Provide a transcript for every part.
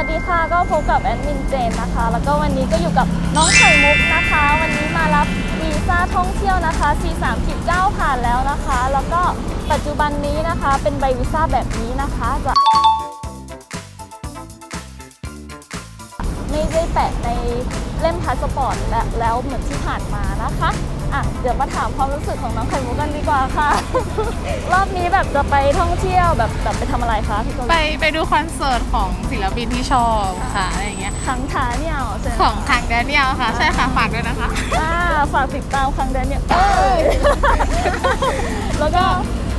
วัสดีค่ะก็พบกับแอดมินเจนนะคะ แล้วก็วันนี้ก็อยู่กับน้องไข่มุกนะคะ วันนี้มารับวีซ่าท่องเที่ยวนะคะ C39 ผ่านแล้วนะคะ แล้วก็ปัจจุบันนี้นะคะเป็นใบวีซ่าแบบนี้นะคะจะไม่ได้แปะใน เล่มพาสปอร์ตและแล้วเหมือนที่ผ่านมานะคะอะเดี๋ยวมาถามความรู้สึกของน้องไข่มุกกันดีกว่าค่ะ รอบนี้แบบจะไปท่องเที่ยวแบบแบบไปทำอะไรคะพี่กไปไปดูคอนเสิร์ตของศิลปินที่ชอบค่ะอะไรอย่างเงี้ยครั้งท้าเนี่ยเหรอใช่ไหมของทางแดเนียลค่ะ ใช่ค่ะฝากด้วยนะคะ อ่าฝากติดตามครั้งเดือนเนี่ยเอ้ย แล้วก็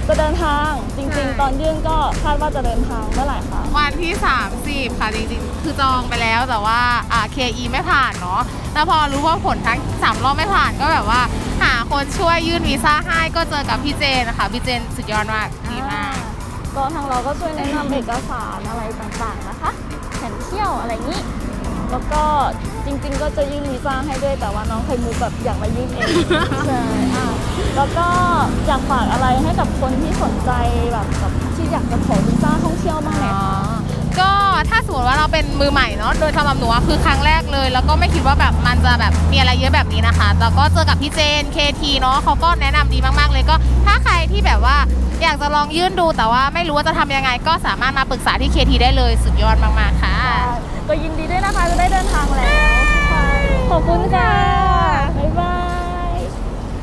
จะเดินทางจริงใช่ๆต อนยื่นก็คาดว่าจะเดินทางเมื่อไหร่คะ วันที่ 30 ค่ะ จริงๆ คือจองไปแล้วแต่ว่าอ่า KE ไม่ผ่านเนาะแล้วพอรู้ว่าผลทั้ง3รอบไม่ผ่านก็แบบว่า หาคนช่วยยื่นวีซ่าให้ก็เจอกับพี่เจนนะคะพี่เจนสุดยอดมากดีมาก ก็ทางเราก็ช่วยแนะนำเอกสารอะไรต่างๆนะคะแผนเที่ยวอะไรอย่างนี้ แล้วก็จริง ๆ ก็จะยื่นวีซ่าให้ด้วยแต่ว่าน้องไข่มุกแบบอยากมายื่นเอง ใช่อะแล้วก็อยากฝากอะไรให้กับคนที่สนใจแบบแบบที่อยากจะขอวีซ่าท่องเที่ยวบ้างไหมคะ ก็ถ้าสมมติว่าเราเป็นมือใหม่เนาะโดยสำหรับหนูอะคือครั้งแรกเลย แล้วก็ไม่คิดว่าแบบมันจะแบบมีอะไรเยอะแบบนี้นะคะแล้วก็เจอกับพี่เจน KT เนาะเขาก็แนะนำดีมากๆเลยก็ ถ้าใครที่แบบว่าอยากจะลองยื่นดูแต่ว่าไม่รู้ว่าจะทำยังไง ก็สามารถมาปรึกษาที่ KT ได้เลยสุดยอดมากๆค่ะ ก็ยินดีด้วยนะคะจะได้เดินทางแล้ว ขอบคุณค่ะ